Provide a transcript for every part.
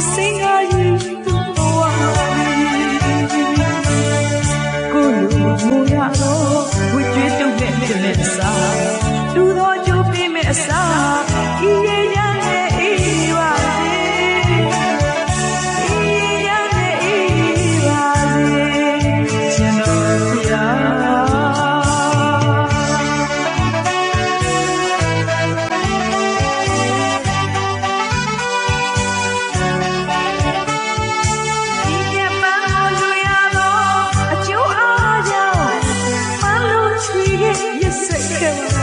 sing Girl.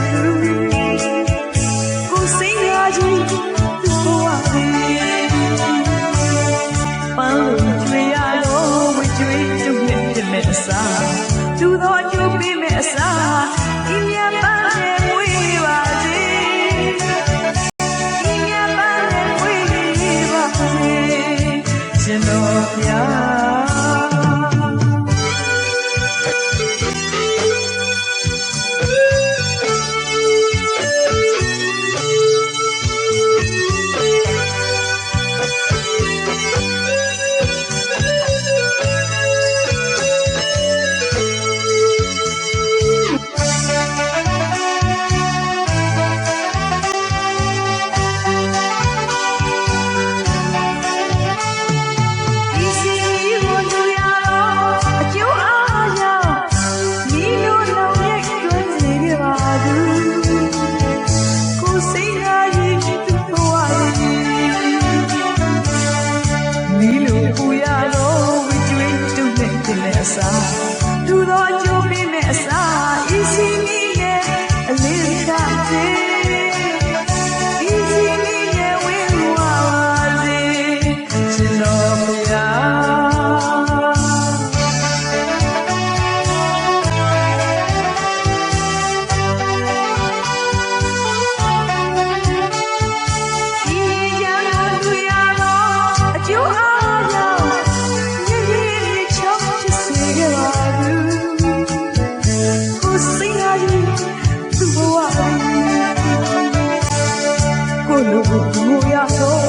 သူတော်အကျိုးပေးမဲ့အစာ Mundo, mulher,